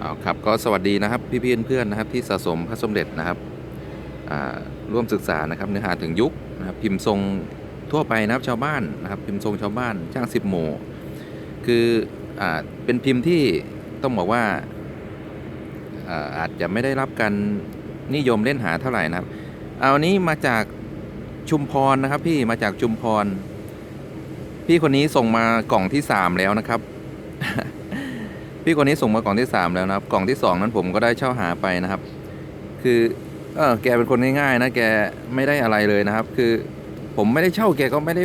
เอาครับก็สวัสดีนะครับพี่พี่เพื่อนๆนะครับที่สะสมพระสมเด็จนะครับร่วมศึกษานะครับเนื้อหาถึงยุคนะครับพิมพ์ทรงทั่วไปนะครับชาวบ้านนะครับพิมพ์ทรงชาวบ้านช่างสิบโหมู่คืออเป็นพิมพ์ที่ต้องบอกว่าอ่าอาจจะไม่ได้รับการนิยมเล่นหาเท่าไหร่นะครับ เอาอันนี้มาจากชุมพรนะครับ พี่มาจากชุมพร พี่คนนี้ส่งมากล่องที่สามแล้วนะครับ พี่คนนี้ส่งมากล่องที่สามแล้วนะครับ กล่องที่สองนั้นผมก็ได้เช่าหาไปนะครับ คือเออแกเป็นคนง่ายๆนะแกไม่ได้อะไรเลยนะครับ คือผมไม่ได้เช่าแกก็ไม่ได้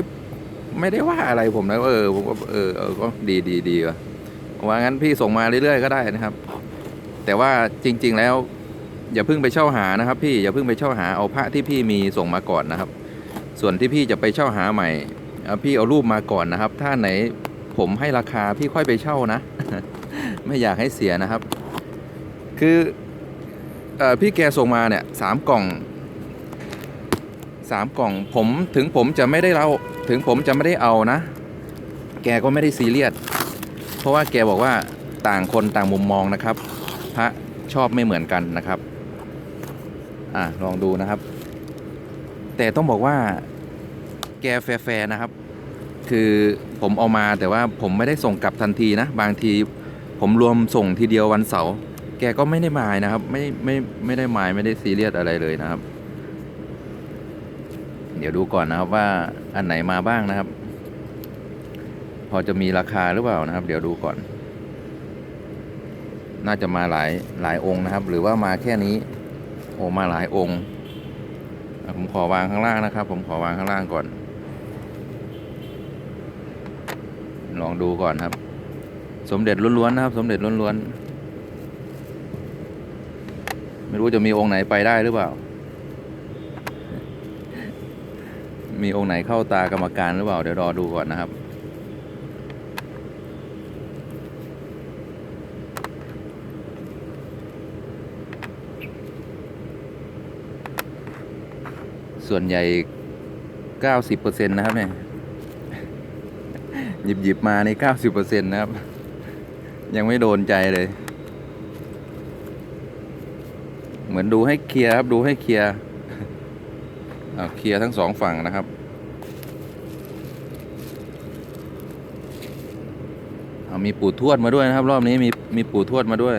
ไม่ได้ว่าอะไรผมนะเออผมก็เออเออก็ดีดีดีว่ะว่างั้นพี่ส่งมาเรื่อยๆก็ได้นะครับ แต่ว่าจริง ๆแล้ว อย่าเพิ่งไปเช่าหานะครับ พี่อย่าเพิ่งไปเช่าหาเอาพระที่พี่มีส่งมาก่อนนะครับ ส่วนที่พี่จะไปเช่าหาใหม่พี่เอารูปมาก่อนนะครับ ถ้าไหนผมให้ราคาพี่ค่อยไปเช่านะ ไม่อยากให้เสียนะครับ คือออพี่แกส่งมาเนี่ยสามกล่องสามกล่องผมถึงผมจะไม่ได้เราถึงผมจะไม่ได้เอานะ แกก็ไม่ได้ซีเรียสเพราะว่าแกบอกว่าต่างคนต่างมุมมองนะครับ พระชอบไม่เหมือนกันนะครับ อะลองดูนะครับ แต่ต้องบอกว่าแกแฟร์ๆนะครับ คือผมเอามาแต่ว่าผมไม่ได้ส่งกลับทันทีนะ บางที ผมรวมส่งทีเดียววันเสาร์แกก็ไม่ได้หมายนะครับ ไม่ไม่ไม่ได้หมายไม่ได้ซีเรียสอะไรเลยนะครับ เดี๋ยวดูก่อนนะครับว่าอันไหนมาบ้างนะครับ พอจะมีราคาหรือเปล่านะครับ เดี๋ยวดูก่อน น่าจะมาหลายหลายองค์นะครับ หรือว่ามาแค่นี้โอมาหลายองค์ผมขอวางข้างล่างนะครับ ผมขอวางข้างล่างก่อน ลองดูก่อนครับ สมเด็จล้วนๆนะครับ สมเด็จล้วนๆไม่รู้จะมีองค์ไหนไปได้หรือเปล่า มีองค์ไหนเข้าตากรรมการหรือเปล่า เดี๋ยวรอดูก่อนนะครับส่วนใหญ่ 90%นะครับเนี่ย หยิบหยิบมาใน 90%นะครับ ยังไม่โดนใจเลย เหมือนดูให้เคลียร์ครับ ดูให้เคลียร์อ่าเคลียร์ทั้งสองฝั่งนะครับ เอามีปู่ทวดมาด้วยนะครับ รอบนี้มีมีปู่ทวดมาด้วย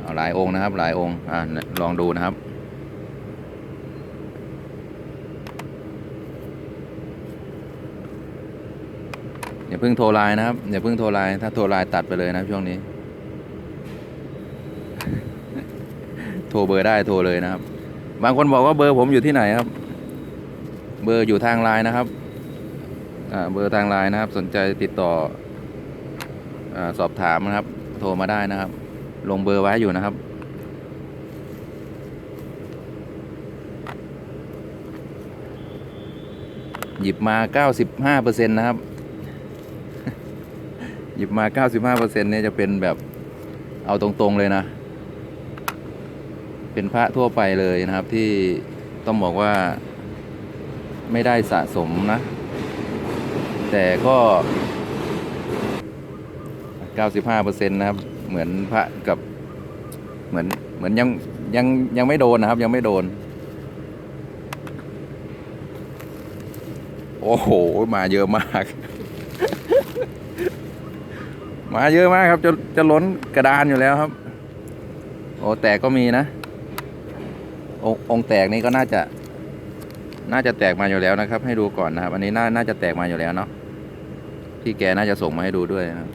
เอาหลายองค์นะครับ หลายองค์อ่าลองดูนะครับ อย่าเพิ่งโทรไลน์นะครับ อย่าเพิ่งโทรไลน์ถ้าโทรไลน์ตัดไปเลยนะช่วงนี้ โทรเบอร์ได้โทรเลยนะครับ บางคนบอกว่าเบอร์ผมอยู่ที่ไหนครับ เบอร์อยู่ทางไลน์นะครับเบอร์ทางไลน์นะครับ สนใจติดต่ออสอบถามนะครับ โทรมาได้นะครับ ลงเบอร์ไว้อยู่นะครับหยิบมา 95%นะครับ หยิบมา 95%เนี่ยจะเป็นแบบเอาตรงๆเลยนะ เป็นพระทั่วไปเลยนะครับที่ต้องบอกว่าไม่ได้สะสมนะ แต่ก็ 95%นะครับเหมือนพระกับเหมือนเหมือนยังยังยังไม่โดนนะครับ ยังไม่โดน โอ้โห มาเยอะมาก มาเยอะมากครับ จะจะล้นกระดานอยู่แล้วครับ โอ้แตกก็มีนะององแตกนี่ก็น่าจะ น่าจะแตกมาอยู่แล้วนะครับ ให้ดูก่อนนะครับ อันนี้น่าน่าจะแตกมาอยู่แล้วเนาะพี่แกน่าจะส่งมาให้ดูด้วยนะครับ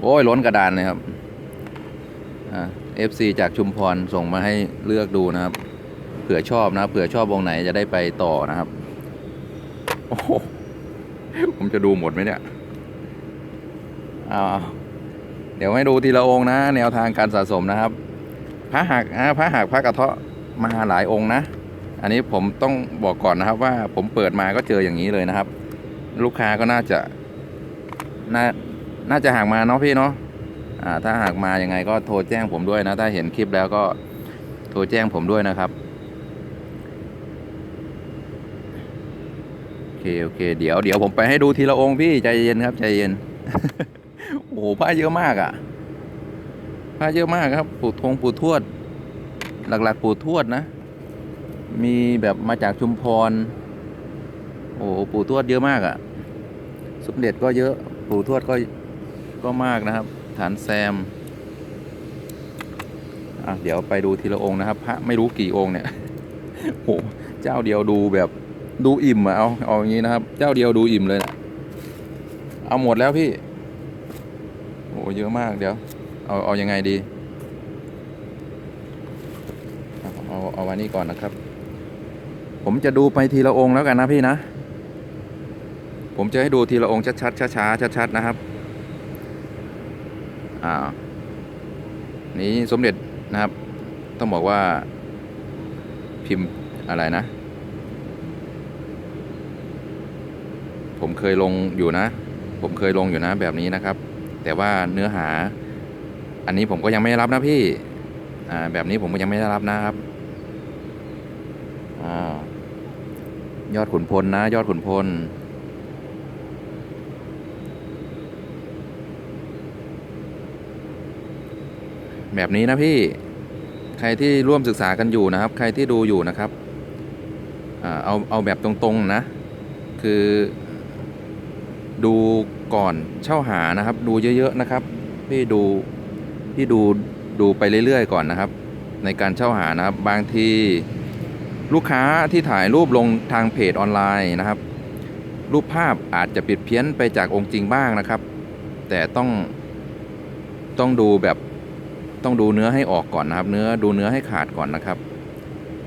โอ้ยล้นกระดานเลยครับเอ่า FC จากชุมพรส่งมาให้เลือกดูนะครับ เผื่อชอบนะเผื่อชอบวงไหนจะได้ไปต่อนะครับ โอ้ผมจะดูหมดไหมเนี่ย เอาเดี๋ยวให้ดูทีละองค์นะ แนวทางการสะสมนะครับพระหักพระหักพระกระเทาะมาหลายองค์นะ อันนี้ผมต้องบอกก่อนนะครับว่าผมเปิดมาก็เจออย่างนี้เลยนะครับ ลูกค้าก็น่าจะน่าน่าจะหักมาเนาะพี่เนาะอ่าถ้าหากมายังไงก็โทรแจ้งผมด้วยนะ ถ้าเห็นคลิปแล้วก็โทรแจ้งผมด้วยนะครับโอเคโอเค เดี๋ยวเดี๋ยวผมไปให้ดูทีละองค์พี่ใจเย็นครับใจเย็น อ้โหผ้าเยอะมากอะ่ะผ้าเยอะมากครับ ปู่ทงปู่ทวด หลักๆ ปู่ทวดนะ มีแบบมาจากชุมพร โอ้โหปู่ทวดเยอะมากอะ่ะ สมเด็จก็เยอะ ปู่ทวดก็ก็มากนะครับ ฐานแซมอะเดี๋ยวไปดูทีละองค์นะครับ พระไม่รู้กี่องค์เนี่ยโอ้โหเจ้าเดียวดูแบบดูอิ่มอะเอาเอาอย่างนี้นะครับ เจ้าเดียวดูอิ่มเลยนะเอาหมดแล้วพี่ เยอะมากเดี๋ยว เอาเอายังไงดีเอาเอาเอาวันนี้ก่อนนะครับ ผมจะดูไปทีละองค์แล้วกันนะพี่นะ ผมจะให้ดูทีละองค์ชัดๆช้าๆชัดๆนะครับอ่านี้สมเด็จนะครับ ต้องบอกว่าพิมพ์อะไรนะ ผมเคยลงอยู่นะ ผมเคยลงอยู่นะแบบนี้นะครับ แต่ว่าเนื้อหา อันนี้ผมก็ยังไม่ได้รับนะพี่แบบนี้ผมก็ยังไม่ได้รับนะครับอยอดขุนพลนะ ยอดขุนพลแบบนี้นะพี่ ใครที่ร่วมศึกษากันอยู่นะครับ ใครที่ดูอยู่นะครับ เอาเอาแบบตรงๆนะ คือดู ก่อนเช่าหานะครับ ดูเยอะๆนะครับ พี่ดูพี่ดูดูไปเรื่อยๆก่อนนะครับ ในการเช่าหานะครับ บางทีลูกค้าที่ถ่ายรูปลงทางเพจออนไลน์นะครับ รูปภาพอาจจะผิดเพี้ยนไปจากองค์จริงบ้างนะครับ แต่ต้องต้องดูแบบต้องดูเนื้อให้ออกก่อนนะครับ เนื้อดูเนื้อให้ขาดก่อนนะครับ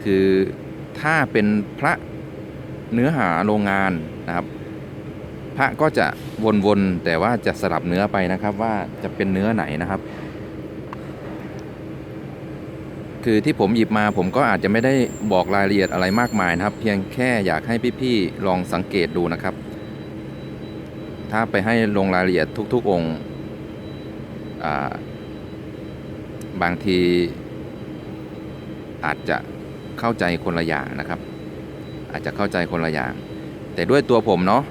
คือถ้าเป็นพระเนื้อหาโรงงานนะครับ พระก็จะวนๆแต่ว่าจะสลับเนื้อไปนะครับว่าจะเป็นเนื้อไหนนะครับ คือที่ผมหยิบมาผมก็อาจจะไม่ได้บอกรายละเอียดอะไรมากมายนะครับ เพียงแค่อยากให้พี่ๆลองสังเกตดูนะครับ ถ้าไปให้ลงรายละเอียดทุก ๆ องค์าบางทีอาจจะเข้าใจคนละอย่างนะครับ อาจจะเข้าใจคนละอย่าง แต่ด้วยตัวผมเนาะ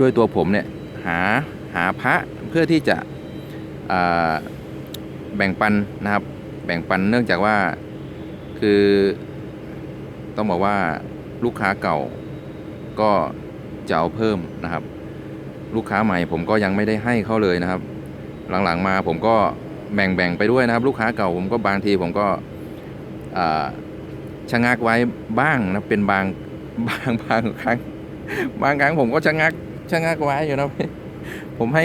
ด้วยตัวผมเนี่ยหาหาพระเพื่อที่จะแบ่งปันนะครับ แบ่งปันเนื่องจากว่าคือต้องบอกว่าลูกค้าเก่าก็จะเอาเพิ่มนะครับ ลูกค้าใหม่ผมก็ยังไม่ได้ให้เขาเลยนะครับ หลังๆมาผมก็แบ่งๆไปด้วยนะครับ ลูกค้าเก่าผมก็บางทีผมก็ชะงักไว้บ้างนะเป็นบางบางบางครั้งบางครั้งผมก็ชะงัก ชะงักไว้อยู่นะผมให้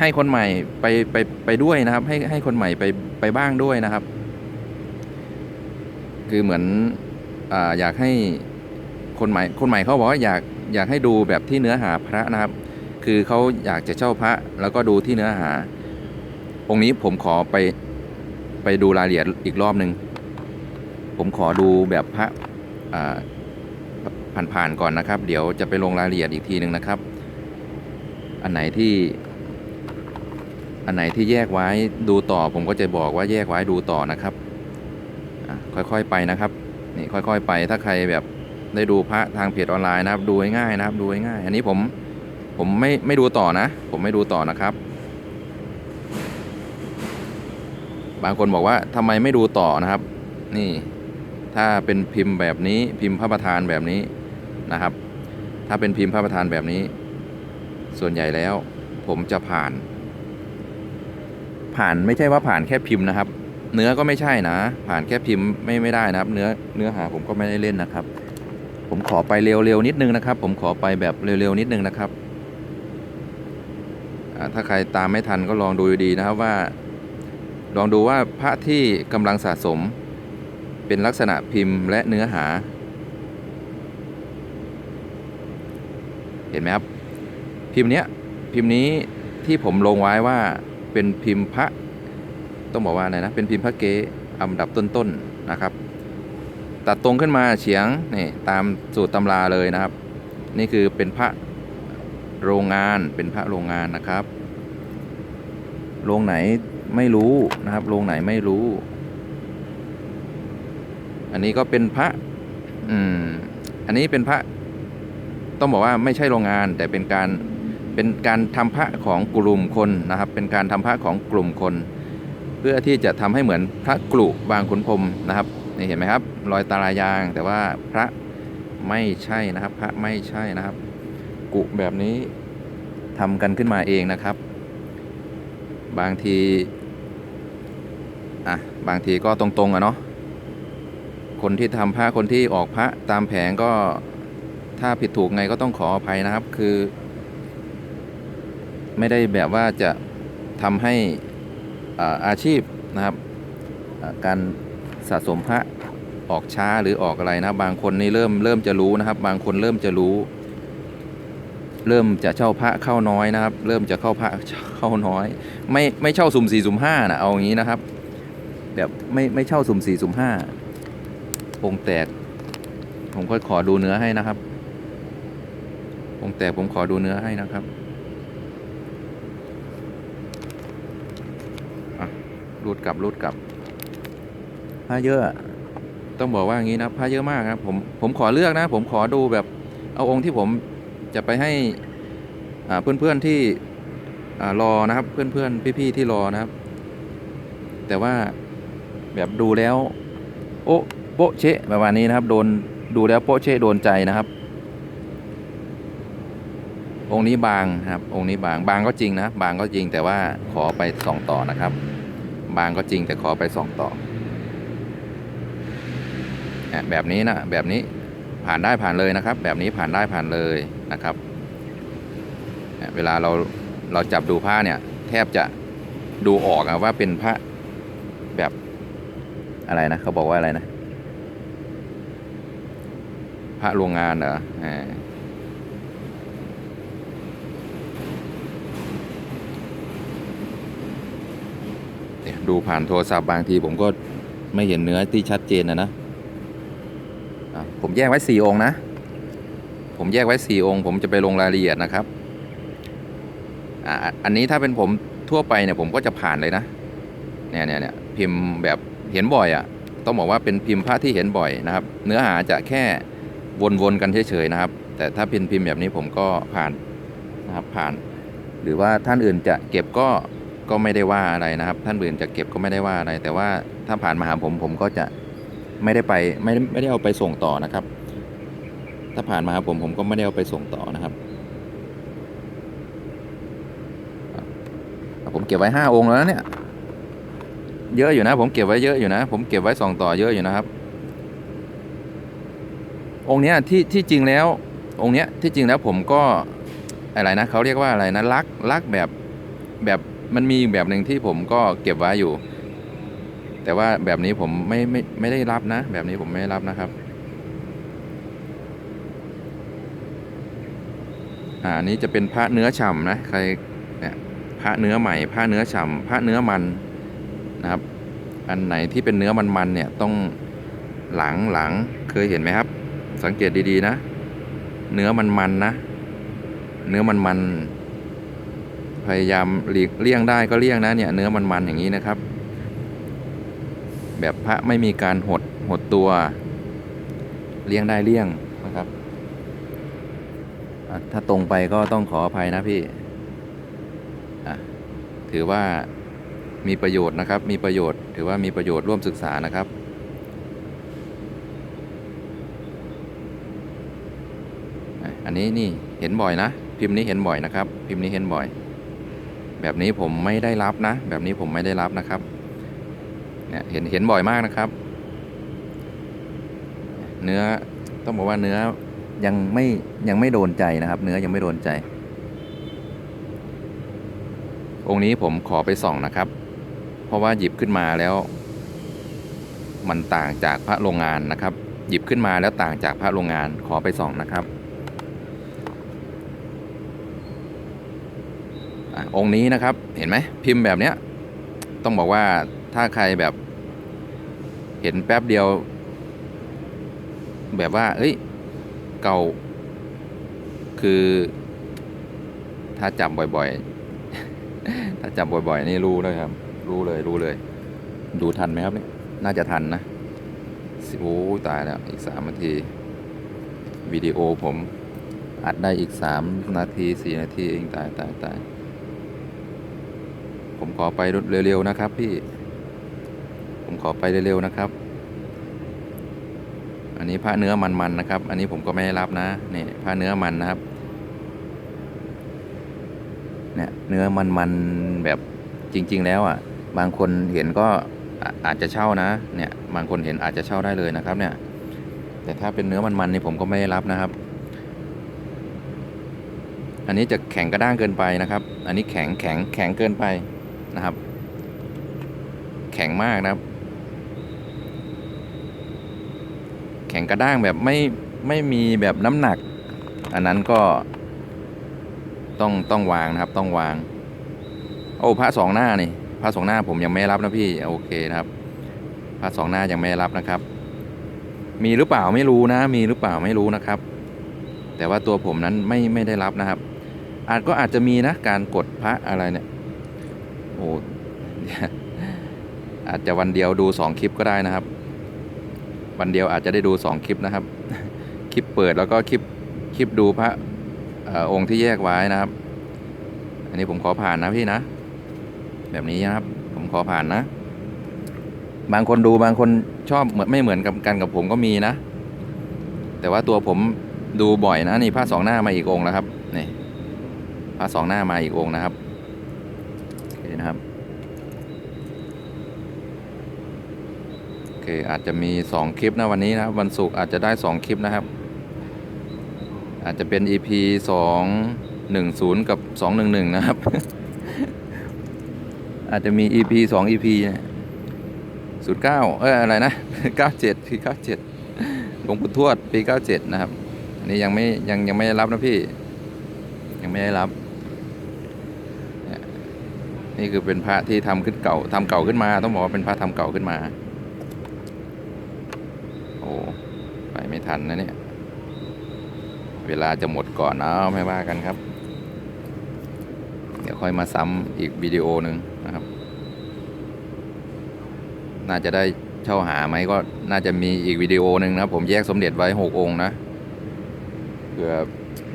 ให้คนใหม่ไปไปไปด้วยนะครับ ให้ให้คนใหม่ไปไปบ้างด้วยนะครับ คือเหมือนอ่าอยากให้คนใหม่คนใหม่เขาบอกว่าอยากอยากให้ดูแบบที่เนื้อหาพระนะครับ คือเขาอยากจะเช่าพระ แล้วก็ดูที่เนื้อหา องค์นี้ผมขอไปไปดูรายละเอียดอีกรอบหนึ่งผมขอดูแบบพระอ่า ผ่านๆก่อนนะครับ เดี๋ยวจะไปลงรายละเอียดอีกทีหนึ่งนะครับ อันไหนที่อันไหนที่แยกไว้ดูต่อผมก็จะบอกว่าแยกไว้ดูต่อนะครับค่อยๆไปนะครับนี่ค่อยๆไปถ้าใครแบบได้ดูพระทางเพจออนไลน์นะครับ ดูง่ายนะครับ ดูง่ายอันนี้ผมผมไม่ไม่ดูต่อนะ ผมไม่ดูต่อนะครับ บางคนบอกว่าทำไมไม่ดูต่อนะครับ นี่ ถ้าเป็นพิมพ์แบบนี้พิมพ์พระประธานแบบนี้ นะครับ ถ้าเป็นพิมพ์พระประธานแบบนี้ ส่วนใหญ่แล้วผมจะผ่าน ผ่านไม่ใช่ว่าผ่านแค่พิมพ์นะครับ เนื้อก็ไม่ใช่นะ ผ่านแค่พิมพ์ไม่ไม่ได้นะครับ เนื้อเนื้อหาผมก็ไม่ได้เล่นนะครับ ผมขอไปเร็วๆนิดนึงนะครับ ผมขอไปแบบเร็วๆนิดนึงนะครับถ้าใครตามไม่ทันก็ลองดูดีนะครับว่า ลองดูว่าพระที่กำลังสะสม เป็นลักษณะพิมพ์และเนื้อหา เห็นไหมครับ พิมพ์เนี้ยพิมพ์นี้ที่ผมลงไว้ว่าเป็นพิมพ์พระต้องบอกว่าอะไรนะเป็นพิมพ์พระเกอันดับต้นๆนะครับ ตัดตรงขึ้นมาเฉียงนี่ตามสูตรตำราเลยนะครับ นี่คือเป็นพระโรงงานเป็นพระโรงงานนะครับโรงไหนไม่รู้นะครับโรงไหนไม่รู้ อันนี้ก็เป็นพระ อืม อันนี้เป็นพระ ต้องบอกว่าไม่ใช่โรงงาน แต่เป็นการเป็นการทำพระของกลุ่มคนนะครับ เป็นการทำพระของกลุ่มคน เพื่อที่จะทำให้เหมือนพระกลุบางขุนพรมนะครับนี่เห็นไหมครับ รอยตารายาง แต่ว่าพระไม่ใช่นะครับ พระไม่ใช่นะครับ กุแบบนี้ทำกันขึ้นมาเองนะครับ บางทีอะบางทีก็ตรงๆอะเนาะคนที่ทำพระคนที่ออกพระตามแผงก็ ถ้าผิดถูกไงก็ต้องขออภัยนะครับ คือ ไม่ได้แบบว่าจะทำให้อาชีพนะครับ การสะสมพระออกช้าหรือออกอะไรนะ บางคนนี่เริ่มเริ่มจะรู้นะครับ บางคนเริ่มจะรู้ เริ่มจะเช่าพระเข้าน้อยนะครับ เริ่มจะเข้าพระเข้าน้อย ไม่ไม่เช่าสุ่มสี่สุ่มห้านะเอาอย่างนี้นะครับแบบไม่ไม่เช่าสุ่มสี่สุ่มห้าองแตก ผมก็ขอดูเนื้อให้นะครับ องค์แตกผมขอดูเนื้อให้นะครับอะรูดกลับรูดกลับผ้าเยอะอะ ต้องบอกว่าอย่างนี้นะผ้าเยอะมากครับผมผมขอเลือกนะ ผมขอดูแบบเอาองค์ที่ผมจะไปให้อ่าเพื่อนๆที่อ่ารอนะครับ เพื่อนๆพี่ๆที่รอนะครับ แต่ว่าแบบดูแล้ว โอะโปะเชะประมาณนี้นะครับ โดนดูแล้วโปะเชะโดนใจนะครับ องค์นี้บางครับองค์นี้บางบางก็จริงนะ บางก็จริงแต่ว่าขอไปส่องต่อนะครับ บางก็จริงแต่ขอไปส่องต่อแบบนี้นะแบบนี้ผ่านได้ผ่านเลยนะครับ แบบนี้ผ่านได้ผ่านเลยนะครับ เวลาเราเราจับดูผ้าเนี่ย แทบจะดูออกอะว่าเป็นพระแบบอะไรนะเขาบอกว่าอะไรนะ พระโรงงานเหรออ่า เนี่ย ดูผ่านโทรศัพท์บางทีผมก็ไม่เห็นเนื้อที่ชัดเจนนะนะผมแยกไว้สี่องค์นะ ผมแยกไว้สี่องค์ ผมจะไปลงรายละเอียดนะครับอะอันนี้ถ้าเป็นผมทั่วไปเนี่ยผมก็จะผ่านเลยนะเนี่ยเนี่ยเนี่ยพิมพ์แบบเห็นบ่อยอะ่ะ ต้องบอกว่าเป็นพิมพ์พระที่เห็นบ่อยนะครับ เนื้อหาจะแค่วนๆกันเฉยๆนะครับ แต่ถ้าเป็นพิมพ์แบบนี้ผมก็ผ่านนะครับผ่าน หรือว่าท่านอื่นจะเก็บก็ ก็ไม่ได้ว่าอะไรนะครับ ท่านอื่นจะเก็บก็ไม่ได้ว่าอะไร แต่ว่าถ้าผ่านมาหาผมผมก็จะไม่ได้ไปไม่ไม่ได้เอาไปส่งต่อนะครับ ถ้าผ่านมาหาผมผมก็ไม่ได้เอาไปส่งต่อนะครับ ผมเก็บไว้ห้าองค์แล้วเนี่ย เยอะอยู่นะ ผมเก็บไว้เยอะอยู่นะ ผมเก็บไว้ส่งต่อเยอะอยู่นะครับ องค์เนี้ยที่ที่จริงแล้ว องค์เนี้ยที่จริงแล้วผมก็อะไรนะเขาเรียกว่าอะไรนะรักรักแบบแบบ มันมีแบบหนึ่งที่ผมก็เก็บไว้อยู่ แต่ว่าแบบนี้ผมไม่ไม่ไม่ได้รับนะ แบบนี้ผมไม่ได้รับนะครับ อ่าอันนี้จะเป็นพระเนื้อฉ่ำนะ ใครเนี่ยพระเนื้อใหม่พระเนื้อฉ่ำพระเนื้อมันนะครับ อันไหนที่เป็นเนื้อมันๆเนี่ยต้องหลังหลังเคยเห็นไหมครับ สังเกตดีๆนะ เนื้อมันๆนะเนื้อมันๆายามหลีกเลี่ยงได้ก็เลี่ยงนะเนี่ยเนื้อมันๆอย่างนี้นะครับ แบบพระไม่มีการหดหดตัว เลี่ยงได้เลี่ยงนะครับ ถ้าตรงไปก็ต้องขออภัยนะพี่ถือว่ามีประโยชน์นะครับ มีประโยชน์ ถือว่ามีประโยชน์ร่วมศึกษานะครับอันนี้นี่เห็นบ่อยนะ พิมพ์นี้เห็นบ่อยนะครับ พิมพ์นี้เห็นบ่อย แบบนี้ผมไม่ได้รับนะ แบบนี้ผมไม่ได้รับนะครับเนี่ยเห็นเห็นบ่อยมากนะครับ เนื้อต้องบอกว่าเนื้อยังไม่ยังไม่โดนใจนะครับ เนื้อยังไม่โดนใจ องค์นี้ผมขอไปส่องนะครับ เพราะว่าหยิบขึ้นมาแล้ว มันต่างจากพระโรงงานนะครับ หยิบขึ้นมาแล้วต่างจากพระโรงงานขอไปส่องนะครับ องค์นี้นะครับเห็นไหมพิมพ์แบบเนี้ยต้องบอกว่าถ้าใครแบบ เห็นแป๊บเดียว แบบว่า เอ้ย เก่า คือ ถ้าจับบ่อยๆ ถ้าจับบ่อยๆ นี่รู้เลยครับ รู้เลยรู้เลย ดูทันไหมครับเนี่ยน่าจะทันนะโอ้ตายแล้ว อีกสามนาที วิดีโอผมอัดได้อีกสามนาทีสี่นาทีเองตายตายตาย ผมขอไปเร็วๆนะครับ พี่ ผมขอไปเร็วๆนะครับ อันนี้ผ้าเนื้อมันๆนะครับ อันนี้ผมก็ไม่ได้รับนะนี่ผ้าเนื้อมันนะครับ เนี่ยเนื้อมันๆแบบจริง ๆ แล้วอะ บางคนเห็นก็อะอาจจะเช่านะ เนี่ย บางคนเห็นอาจจะเช่าได้เลยนะครับ เนี่ย แต่ถ้าเป็นเนื้อมันๆนี่ผมก็ไม่ได้รับนะครับอันนี้จะแข็งกระด้างเกินไปนะครับ อันนี้แข็งแข็งแข็งเกินไป นะครับ แข็งมากนะครับ แข็งกระด้างแบบไม่ไม่มีแบบน้ำหนัก อันนั้นก็ต้องต้องวางนะครับต้องวาง โอ้พระสองหน้านี่พระสองหน้าผมยังไม่รับนะพี่โอเคนะครับพระสองหน้ายังไม่รับนะครับ มีหรือเปล่าไม่รู้นะ มีหรือเปล่าไม่รู้นะครับ แต่ว่าตัวผมนั้นไม่ไม่ได้รับนะครับ อาจก็อาจจะมีนะการกดพระอะไรเนี่ย โอ้อาจจะวันเดียวดูสองคลิปก็ได้นะครับ วันเดียวอาจจะได้ดูสองคลิปนะครับ คลิปเปิดแล้วก็คลิปคลิปดูพระอองค์ที่แยกไว้นะครับ อันนี้ผมขอผ่านนะพี่นะ แบบนี้นะครับ ผมขอผ่านนะ บางคนดูบางคนชอบเหมือนไม่เหมือนกับกันกับผมก็มีนะ แต่ว่าตัวผมดูบ่อยนะนี่พระสองหน้ามาอีกองค์แล้วครับนี่พระสองหน้ามาอีกองค์นะครับ นะครับโอเคอาจจะมีสองคลิปนะวันนี้นะครับ วันศุกร์อาจจะได้สองคลิปนะครับ อาจจะเป็น EP สองหนึ่งศูนย์กับสองหนึ่งหนึ่งนะครับ อาจจะมี EP สอง EP ศูนย์เก้าเอออะไรนะเก้าเจ็ดคือเก้าเจ็ดหลวงปู่ทวดปีเก้าเจ็ดนะครับ อันนี้ยังไม่ยังยังไม่ได้รับนะพี่ ยังไม่ได้รับ นี่คือเป็นพระที่ทำขึ้นเก่าทำเก่าขึ้นมา ต้องบอกว่าเป็นพระทำเก่าขึ้นมา โอ้ไปไม่ทันนะเนี่ย เวลาจะหมดก่อนเอาไม่ว่ากันครับ เดี๋ยวค่อยมาซ้ำอีกวิดีโอหนึ่งนะครับ น่าจะได้เช่าหาไหมก็น่าจะมีอีกวิดีโอหนึ่งนะผมแยกสมเด็จไว้หกองค์นะเผื่อ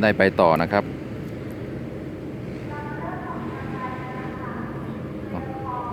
ได้ไปต่อนะครับ